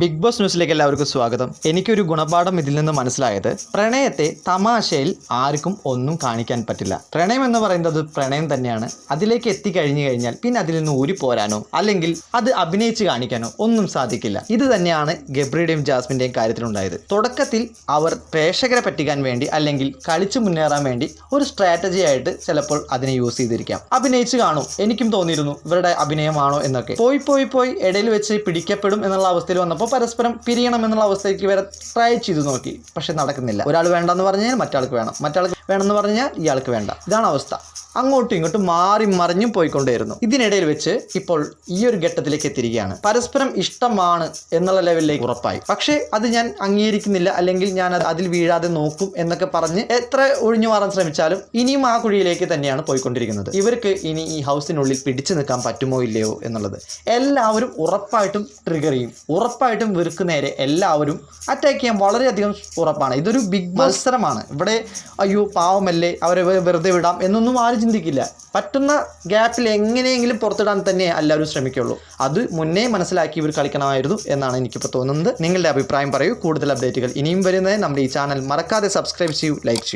Big boss ന്യൂസിലേക്ക് എല്ലാവർക്കും സ്വാഗതം. എനിക്കൊരു ഗുണപാഠം ഇതിൽ നിന്ന് മനസ്സിലായത് പ്രണയത്തെ തമാശയിൽ ആർക്കും ഒന്നും കാണിക്കാൻ പറ്റില്ല. പ്രണയം എന്ന് പറയുന്നത് പ്രണയം തന്നെയാണ്. അതിലേക്ക് എത്തിക്കഴിഞ്ഞു കഴിഞ്ഞാൽ പിന്നെ അതിൽ നിന്ന് ഊരി പോരാനോ അല്ലെങ്കിൽ അത് അഭിനയിച്ച് കാണിക്കാനോ ഒന്നും സാധിക്കില്ല. ഇത് തന്നെയാണ് ഗബ്രിയുടെയും ജാസ്മിന്റെയും കാര്യത്തിലുണ്ടായത്. തുടക്കത്തിൽ അവർ പ്രേക്ഷകരെ പറ്റിക്കാൻ വേണ്ടി അല്ലെങ്കിൽ കളിച്ചു മുന്നേറാൻ വേണ്ടി ഒരു സ്ട്രാറ്റജി ആയിട്ട് ചിലപ്പോൾ അതിനെ യൂസ് ചെയ്തിരിക്കാം. അഭിനയിച്ച് കാണും. എനിക്കും തോന്നിയിരുന്നു ഇവരുടെ അഭിനയമാണോ എന്നൊക്കെ. പോയി പോയി പോയി ഇടയിൽ വെച്ച് പിടിക്കപ്പെടും എന്നുള്ള അവസ്ഥയിൽ വന്നപ്പോൾ പരസ്പരം പിരിയണം എന്നുള്ള അവസ്ഥയ്ക്ക് വരെ ട്രൈ ചെയ്തു നോക്കി. പക്ഷെ നടക്കുന്നില്ല. ഒരാൾ വേണ്ടെന്ന് പറഞ്ഞാൽ മറ്റാൾക്ക് വേണം. മറ്റാൾക്ക് വേണമെന്ന് പറഞ്ഞാൽ ഇയാൾക്ക് വേണ്ട. ഇതാണ് അവസ്ഥ. അങ്ങോട്ടും ഇങ്ങോട്ടും മാറി മറിഞ്ഞും പോയിക്കൊണ്ടേയിരുന്നു. ഇതിനിടയിൽ വെച്ച് ഇപ്പോൾ ഈ ഒരു ഘട്ടത്തിലേക്ക് എത്തിയിരിക്കുകയാണ്. പരസ്പരം ഇഷ്ടമാണ് എന്നുള്ള ലെവലിലേക്ക് ഉറപ്പായി. പക്ഷേ അത് ഞാൻ അംഗീകരിക്കുന്നില്ല അല്ലെങ്കിൽ ഞാൻ അത് അതിൽ വീഴാതെ നോക്കും എന്നൊക്കെ പറഞ്ഞ് എത്ര ഒഴിഞ്ഞു മാറാൻ ശ്രമിച്ചാലും ഇനിയും ആ കുഴിയിലേക്ക് തന്നെയാണ് പോയിക്കൊണ്ടിരിക്കുന്നത്. ഇവർക്ക് ഇനി ഈ ഹൗസിനുള്ളിൽ പിടിച്ചു നിൽക്കാൻ പറ്റുമോ ഇല്ലയോ എന്നുള്ളത് എല്ലാവരും ഉറപ്പായിട്ടും ട്രിഗർ ചെയ്യും. ഉറപ്പായിട്ടും ഇവർക്ക് നേരെ എല്ലാവരും അറ്റാക്ക് ചെയ്യാൻ വളരെയധികം ഉറപ്പാണ്. ഇതൊരു ബിഗ് മത്സരമാണ്. ഇവിടെ അയ്യോ പാവമല്ലേ അവരെ വെറുതെ വിടാം എന്നൊന്നും ആരും ചിന്തിക്കില്ല. പറ്റുന്ന ഗ്യാപ്പിൽ എങ്ങനെയെങ്കിലും പുറത്തിടാൻ തന്നെ എല്ലാവരും ശ്രമിക്കുള്ളൂ. അത് മുന്നേ മനസ്സിലാക്കി ഇവർ കളിക്കണമായിരുന്നു എന്നാണ് എനിക്കിപ്പോൾ തോന്നുന്നത്. നിങ്ങളുടെ അഭിപ്രായം പറയൂ. കൂടുതൽ അപ്ഡേറ്റുകൾ ഇനിയും വരുന്നത് നമ്മുടെ ഈ ചാനൽ മറക്കാതെ സബ്സ്ക്രൈബ് ചെയ്യൂ ലൈക്ക് ചെയ്യൂ.